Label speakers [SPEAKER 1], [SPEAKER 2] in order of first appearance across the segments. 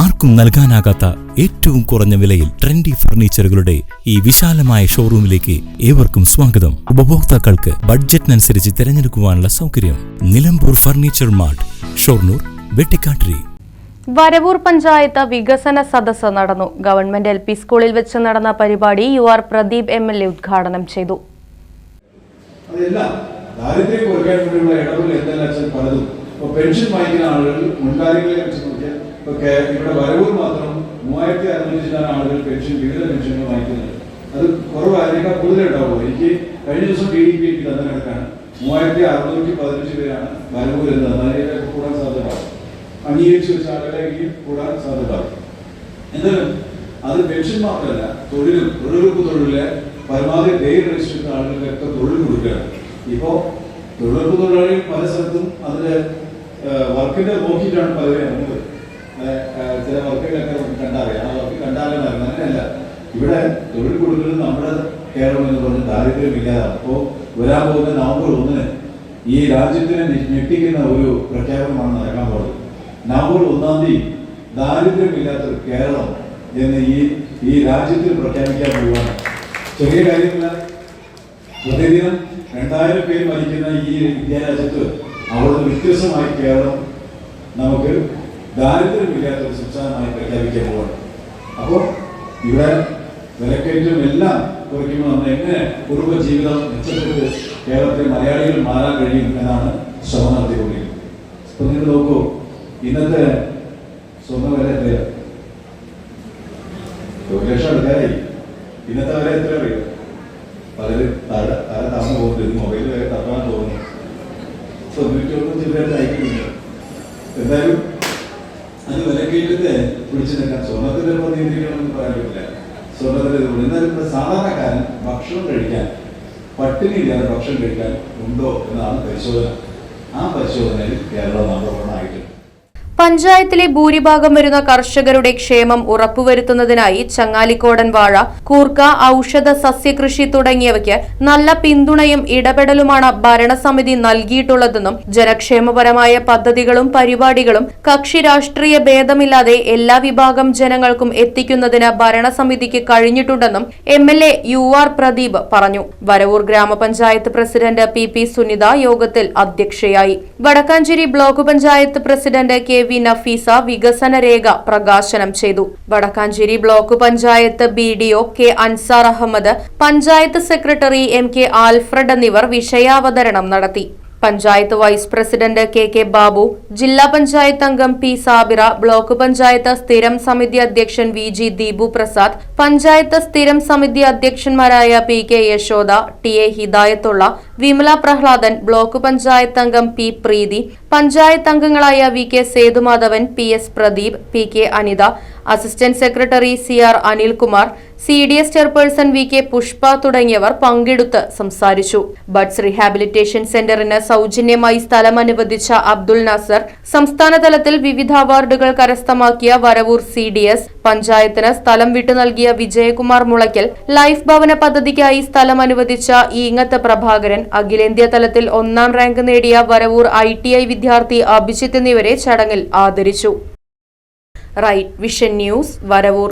[SPEAKER 1] ആർക്കും നൽകാനാകാത്ത ഏറ്റവും കുറഞ്ഞ വിലയിൽ ട്രെൻഡി ഫർണിച്ചറുകളുടെ ഈ വിശാലമായ ഷോറൂമിലേക്ക് ഏവർക്കും സ്വാഗതം. ഉപഭോക്താക്കൾക്ക് ബഡ്ജറ്റിനനുസരിച്ച് തിരഞ്ഞെടുക്കുവാനുള്ള സൗകര്യം നിലമ്പൂർ ഫർണിച്ചർ മാർട്ട് ഷോർണൂർ വെട്ടിക്കാട്ടിരി.
[SPEAKER 2] വരവൂർ പഞ്ചായത്ത് വികസന സദസ് നടന്നു. ഗവൺമെന്റ് എൽ പി സ്കൂളിൽ വെച്ച് നടന്ന പരിപാടി U R Pradeep M L A ഉദ്ഘാടനം ചെയ്തു.
[SPEAKER 3] ദാരിദ്ര്യം കുറയ്ക്കാൻ വേണ്ടിയുള്ള ഇടപെടൽ എന്തെല്ലാം പലതും ഇപ്പൊ പെൻഷൻ വാങ്ങിക്കുന്ന ആളുകൾ മുൻകാലങ്ങളെ വെച്ച് നോക്കിയാൽ ഇപ്പൊ കേ- ഇവിടെ വരവ് മാത്രം മൂവായിരത്തി അറുന്നൂറ്റി ചില ആളുകൾ പെൻഷൻ വിവിധ പെൻഷനുകൾ വാങ്ങിക്കുന്നുണ്ട് അത് കുറവായിരിക്കാം കൂടുതലേ ഉണ്ടാവുള്ളൂ എനിക്ക് കഴിഞ്ഞ ദിവസം ഡി ഡി പി എനിക്ക് തന്ന കണക്കാണ്. മൂവായിരത്തി അറുന്നൂറ്റി പതിനഞ്ച് പേരാണ് വരവൂർ വരുന്നത് അതിലേക്ക് കൂടാൻ സാധ്യത. അംഗീകരിച്ച് വെച്ച ആളുകളെ കൂടാൻ സാധ്യത. എന്നാലും അത് പെൻഷൻ മാത്രമല്ല തൊഴിലും തൊഴിലുറപ്പ് തൊഴിലിലെ പരമാവധി പേര് രജിസ്റ്റർ ചെയ്യുന്ന ആളുകൾക്കൊക്കെ തൊഴിൽ കൊടുക്കുകയാണ്. ഇപ്പോൾ തൊഴിലുറപ്പ് തൊഴിലാളികൾ പല സ്ഥലത്തും അതിൽ വർക്കിന്റെ നോക്കിയിട്ടാണ് പലരും ഇറങ്ങുന്നത്. ചില വർക്കുകളൊക്കെ നമുക്ക് കണ്ടറിയാം. ആ വർക്ക് കണ്ടാലേ അറിയാം അങ്ങനെയല്ല. ഇവിടെ തൊഴിൽ കൊടുക്കുന്നത് നമ്മുടെ കേരളം എന്ന് പറഞ്ഞ ദാരിദ്ര്യം ഇല്ലാതാണ്. അപ്പോൾ വരാൻ പോകുന്ന നവംബർ ഒന്നിന് ഈ രാജ്യത്തിനെ ഞെട്ടിക്കുന്ന ഒരു പ്രഖ്യാപനമാണ് നടക്കാൻ പോകുന്നത്. നവംബർ ഒന്നാം തീയതി ദാരിദ്ര്യമില്ലാത്തൊരു കേരളം എന്ന് ഈ ഈ രാജ്യത്തിൽ പ്രഖ്യാപിക്കാൻ പോവുകയാണ്. ചെറിയ കാര്യമില്ല. പ്രതിദിനം രണ്ടായിരം പേര് മരിക്കുന്ന ഈ വിദ്യാരാജ്യത്ത് അവിടുന്ന് വ്യത്യസ്തമായി കേരളം നമുക്ക് ദാരിദ്ര്യമില്ലാത്ത ഒരു സംസ്ഥാനമായി പ്രഖ്യാപിക്കാൻ പോവാണ്. അപ്പോൾ ഇവിടെ വിലക്കയറ്റം എല്ലാം കുറയ്ക്കുമ്പോൾ നമ്മൾ എങ്ങനെ കുടുംബ ജീവിതം മെച്ചപ്പെട്ട് കേരളത്തിലെ മലയാളികൾ മാറാൻ കഴിയും എന്നാണ് ശ്രമം നടത്തിക്കൊണ്ടിരിക്കുന്നത്. ഇപ്പൊ നിങ്ങൾ നോക്കൂ ഇന്നത്തെ സ്വർണ വില എത്രയാണ്? ഒരു ലക്ഷം എടുക്കാനായി ഇന്നത്തെ വില എത്ര അറിയാം പലരും തല തല താഴ്ന്നു പോകുന്നുണ്ട് മൊബൈൽ വരെ തപ്പാൻ തോന്നുന്നു തൊണ്ണൂറ്റി ഒന്ന് ചില്ലറ അയക്കുന്നുണ്ട് എന്തായാലും പിടിച്ചു നിൽക്കാൻ സ്വർണത്തിന്റെ പ്രതിനിധികളെന്ന് പറയാൻ പറ്റില്ല കൊണ്ട്. എന്നാലും ഇവിടെ സാധാരണക്കാരൻ ഭക്ഷണം കഴിക്കാൻ പട്ടിണി ഇല്ലാതെ ഭക്ഷണം കഴിക്കാൻ ഉണ്ടോ എന്നാണ് പരിശോധന ആ പരിശോധനയിൽ കേരളം നമ്പർ
[SPEAKER 2] പഞ്ചായത്തിലെ ഭൂരിഭാഗം വരുന്ന കർഷകരുടെ ക്ഷേമം ഉറപ്പുവരുത്തുന്നതിനായി ചങ്ങാലിക്കോടൻ വാഴ കൂർക്ക ഔഷധ സസ്യകൃഷി തുടങ്ങിയവയ്ക്ക് നല്ല പിന്തുണയും ഇടപെടലുമാണ് ഭരണസമിതി നൽകിയിട്ടുള്ളതെന്നും ജനക്ഷേമപരമായ പദ്ധതികളും പരിപാടികളും കക്ഷി രാഷ്ട്രീയ ഭേദമില്ലാതെ എല്ലാ വിഭാഗം ജനങ്ങൾക്കും എത്തിക്കുന്നതിന് ഭരണസമിതിക്ക് കഴിഞ്ഞിട്ടുണ്ടെന്നും M L A U R Pradeep പറഞ്ഞു. വരവൂർ ഗ്രാമപഞ്ചായത്ത് പ്രസിഡന്റ് പി പി സുനിത യോഗത്തിൽ അധ്യക്ഷയായി. Vadakkanchery block panchayat president K V Nafeesa വികസന രേഖ പ്രകാശനം ചെയ്തു. Vadakkanchery block panchayat B D O K Ansar Ahammed panchayat secretary M K Alfred എന്നിവർ വിഷയാവതരണം നടത്തി. Panchayat vice president K K Babu ജില്ലാ പഞ്ചായത്ത് അംഗം പി സാബിറ ബ്ലോക്ക് പഞ്ചായത്ത് സ്ഥിരം സമിതി അധ്യക്ഷൻ വി ജി ദീപു പ്രസാദ് പഞ്ചായത്ത് സ്ഥിരം സമിതി അധ്യക്ഷന്മാരായ P K Yashoda T A Hidayathulla Vimala Prahladan block panchayat അംഗം പി പ്രീതി പഞ്ചായത്ത് അംഗങ്ങളായ V K Sethumadhavan P S Pradeep P K Anitha assistant secretary C R Anilkumar C D S chairperson V K Pushpa തുടങ്ങിയവർ പങ്കെടുത്ത് സംസാരിച്ചു. Buds rehabilitation സെന്ററിന് സൗജന്യമായി സ്ഥലം അനുവദിച്ച അബ്ദുൾ നാസർ സംസ്ഥാനതലത്തിൽ വിവിധ അവാർഡുകൾ കരസ്ഥമാക്കിയ വരവൂർ സി ഡി എസ് പഞ്ചായത്തിന് സ്ഥലം വിട്ടു നൽകിയ വിജയകുമാർ മുളയ്ക്കൽ ലൈഫ് ഭവന പദ്ധതിക്കായി സ്ഥലം അനുവദിച്ച ഈങ്ങത്ത് പ്രഭാകരൻ അഖിലേന്ത്യാ തലത്തിൽ ഒന്നാം റാങ്ക് നേടിയ വരവൂർ ഐ ടി ഐ വിദ്യാർത്ഥി അഭിജിത്ത് എന്നിവരെ ചടങ്ങിൽ ആദരിച്ചു. Right vision news Varavoor.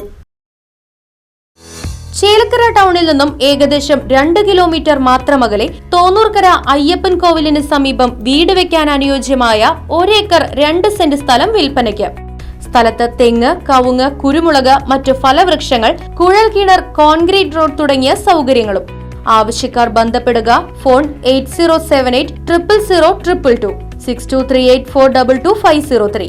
[SPEAKER 2] Chelakkara ടൗണിൽ നിന്നും ഏകദേശം രണ്ട് കിലോമീറ്റർ മാത്രമകലെ തോന്നൂർക്കര അയ്യപ്പൻ കോവിലിന് സമീപം വീട് വെക്കാൻ അനുയോജ്യമായ ഒരേക്കർ രണ്ട് സെന്റ് സ്ഥലം വിൽപ്പനയ്ക്ക്. സ്ഥലത്ത് തെങ്ങ് കവുങ്ങ് കുരുമുളക് മറ്റു ഫലവൃക്ഷങ്ങൾ കുഴൽ കിണർ കോൺക്രീറ്റ് റോഡ് തുടങ്ങിയ സൗകര്യങ്ങളും. ആവശ്യക്കാർ ബന്ധപ്പെടുക phone eight zero seven eight triple zero triple two six two three eight four double two five zero three.